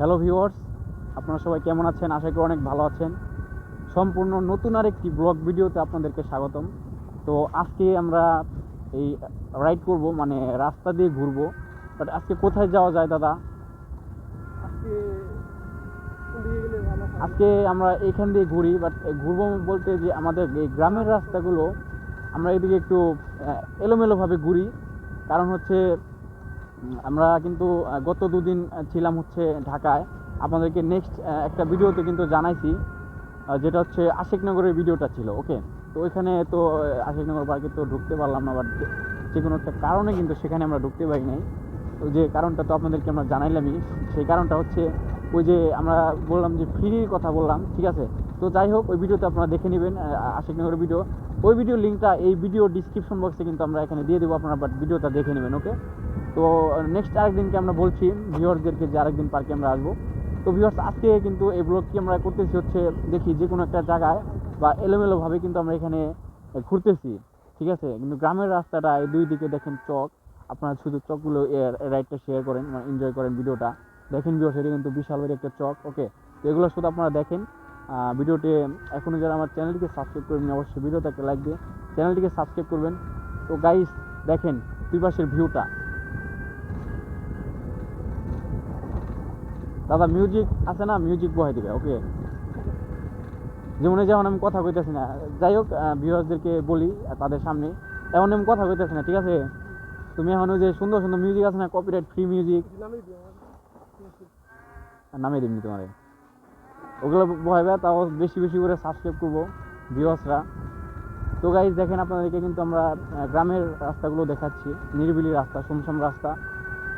Hello viewers আপনারা সবাই কেমন আছেন? আশা করি অনেক ভালো আছেন। সম্পূর্ণ নতুন আর একটি ব্লগ ভিডিওতে আপনাদেরকে স্বাগতম। তো আজকে আমরা এই রাইড করব মানে রাস্তা দিয়ে ঘুরবো। বাট আজকে কোথায় যাওয়া যায় দাদা? আজকে আমরা এখান দিয়ে ঘুরি বাট ঘুরবো বলতে যে আমাদের এই গ্রামের রাস্তাগুলো আমরা এদিকে একটু এলোমেলোভাবে ঘুরি। কারণ হচ্ছে আমরা কিন্তু গত দুদিন ছিলাম হচ্ছে ঢাকায়। আপনাদেরকে নেক্সট একটা ভিডিওতে কিন্তু জানাইছি যেটা হচ্ছে আশিকনগরের ভিডিওটা ছিল ওকে তো ওইখানে তো আশিকনগর পার্কে তো ঢুকতে পারলাম না বাট যে কোনো একটা কারণে কিন্তু সেখানে আমরা ঢুকতে পারি নাই। তো যে কারণটা তো আপনাদেরকে আমরা জানাইলামই, সেই কারণটা হচ্ছে ওই যে আমরা বললাম যে ফ্রির কথা বললাম, ঠিক আছে? তো যাই হোক, ওই ভিডিওতে আপনারা দেখে নেবেন আশিকনগরের ভিডিও ওই ভিডিও লিঙ্কটা এই ভিডিও ডিসক্রিপশন বক্সে কিন্তু আমরা এখানে দিয়ে দেবো আপনারা বাট ভিডিওটা দেখে নেবেন ওকে তো নেক্সট আরেকদিনকে আমরা বলছি ভিউয়ারদেরকে যে আরেকদিন পার্কে আমরা আসব। তো ভিউয়ার্স আজকে কিন্তু এই ব্লগটি আমরা করতেছি হচ্ছে, দেখি যে কোনো একটা জায়গায় বা এলোমেলোভাবে কিন্তু আমরা এখানে ঘুরতেছি, ঠিক আছে? কিন্তু গ্রামের রাস্তাটা এই দুই দিকে দেখেন চক, আপনারা শুধু চকগুলো রাইডটা শেয়ার করেন মানে এনজয় করেন ভিডিওটা। দেখেন ভিউয়ার্স এটা কিন্তু বিশাল বড় একটা চক ওকে তো এগুলো শুধু আপনারা দেখেন। ভিডিওটি এখনও যারা আমার চ্যানেলটিকে সাবস্ক্রাইব করবেন অবশ্যই ভিডিওতে একটা লাইক দিয়ে চ্যানেলটিকে সাবস্ক্রাইব করবেন। তো গাইস দেখেন দুই পাশের ভিউটা দাদা মিউজিক আছে না? মিউজিক বহাই দিবে ওকে যেমন যেমন আমি কথা কইতেছি না, যাই হোক ভিউয়ার্সদেরকে বলি তাদের সামনে এমন আমি কথা কইতেছি না, ঠিক আছে? তুমি এখন যে সুন্দর সুন্দর মিউজিক আছে না কপিরাইট ফ্রি মিউজিক। নামিয়ে দিবনি তোমারে। ওগুলো ভয়বে তাও বেশি বেশি করে সাবস্ক্রাইব করব ভিউয়ার্সরা তো গাইজ দেখেন আপনাদেরকে কিন্তু আমরা গ্রামের রাস্তাগুলো দেখাচ্ছি, নিরিবিলি রাস্তা শুমশাম রাস্তা।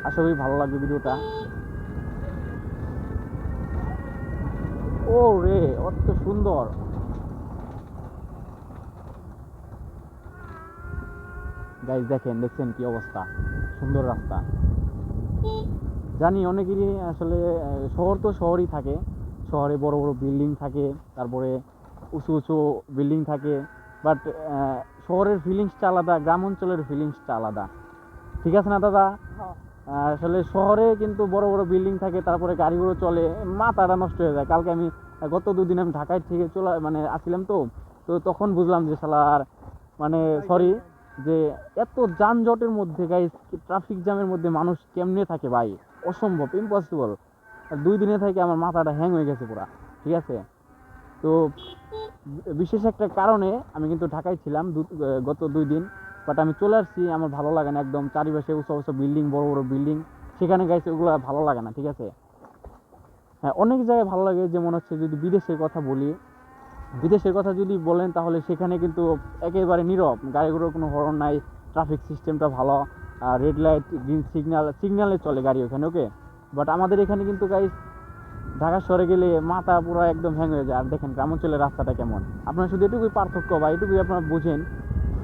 আশা করি ভালো লাগবে ভিডিওটা। ও রে অত সুন্দর। গাইজ দেখেন, দেখছেন কি অবস্থা? সুন্দর রাস্তা। জানি অনেকেরই আসলে শহর তো শহরই থাকে। শহরে বড় বড় বিল্ডিং থাকে, তারপরে উঁচু উঁচু বিল্ডিং থাকে। বাট শহরের ফিলিংসটা আলাদা, গ্রাম অঞ্চলের ফিলিংসটা আলাদা। ঠিক আছে না, দাদা? হ্যাঁ। আসলে শহরে কিন্তু বড় বড় বিল্ডিং থাকে, তারপরে গাড়িগুলো চলে, মাথাটা নষ্ট হয়ে যায়। কালকে আমি, গত দুদিন আমি ঢাকায় থেকে চলে মানে আসছিলাম তো তো তখন বুঝলাম যে শালার মানে সরি যে এত যানজটের মধ্যে গাইস ট্রাফিক জ্যামের মধ্যে মানুষ কেমনে থাকে ভাই? অসম্ভব ইম্পসিবল আর দুই দিনে থেকে আমার মাথাটা হ্যাং হয়ে গেছে পুরা, ঠিক আছে? তো, বিশেষ একটা কারণে আমি কিন্তু ঢাকায় ছিলাম গত দুই দিন। বাট আমি চলে আসছি, আমার ভালো লাগে না একদম। চারিপাশে উঁচু উঁচু বিল্ডিং বড় বড় বিল্ডিং সেখানে গাইছে ওগুলো ভালো লাগে না, ঠিক আছে? হ্যাঁ অনেক জায়গায় ভালো লাগে, যেমন হচ্ছে যদি বিদেশের কথা বলি। বিদেশের কথা যদি বলেন, তাহলে সেখানে কিন্তু একেবারে নীরব। গাড়িগুলোর কোনো হরণ নাই ট্রাফিক সিস্টেমটা ভালো। আর রেড লাইট গ্রিন সিগন্যাল সিগন্যালে চলে গাড়ি ওখানে ওকে বাট আমাদের এখানে কিন্তু গাইস ঢাকা শহরে গেলে মাথা পুরো একদম হ্যাং হয়ে যায়। আর দেখেন গ্রাম অঞ্চলের রাস্তাটা কেমন। আপনারা শুধু এটুকুই পার্থক্য বা এটুকুই আপনারা বুঝেন।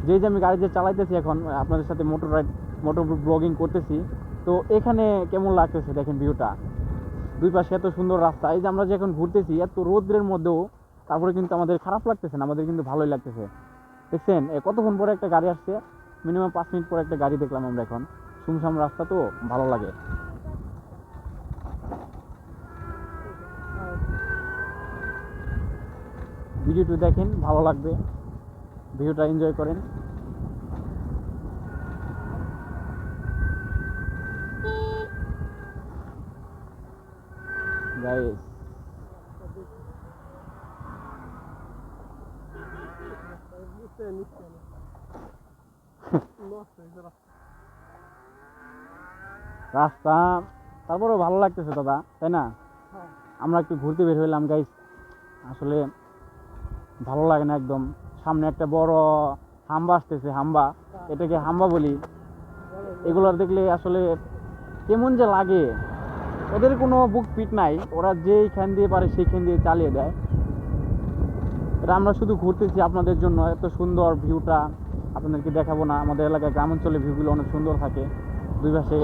যে যে আমি গাড়ি যে চালাইতেছি এখন, আপনাদের সাথে মোটর রাইড মোটর ব্লগিং করতেছি, তো এখানে কেমন লাগতেছে দেখেন ভিউটা দুই পাশে এত সুন্দর রাস্তা, এই যে আমরা যে এখন ঘুরতেছি, এত রোদ্রের মধ্যেও তারপরে কিন্তু আমাদের খারাপ লাগতেছে না, আমাদের কিন্তু ভালোই লাগতেছে। দেখছেন কতক্ষণ পরে একটা গাড়ি আসছে মিনিমাম পাঁচ মিনিট পরে একটা গাড়ি দেখলাম আমরা এখন। সুমসাম রাস্তা তো ভালো লাগে। ভিডিওটি দেখেন, ভালো লাগবে। ভিডিওটা এনজয় করেন। হয়েছে রাস্তা। তারপরেও ভালো লাগতেছে দাদা, তাই না। আমরা একটু ঘুরতে বের হইলাম গাইস আসলে ভালো লাগে না একদম। সামনে একটা বড় হাম্বা আসতেছে, হাম্বা। এটাকে হাম্বা বলি। এগুলোর দেখলে আসলে কেমন যে লাগে। ওদের কোনো বুক পিট নাই। ওরা যেইখান দিয়ে পারে সেইখান দিয়ে চালিয়ে দেয়। এটা আমরা শুধু ঘুরতেছি আপনাদের জন্য, এত সুন্দর ভিউটা আপনাদেরকে দেখাবো না। আমাদের এলাকায় গ্রামাঞ্চলে ভিউগুলো অনেক সুন্দর থাকে। দুই পাশে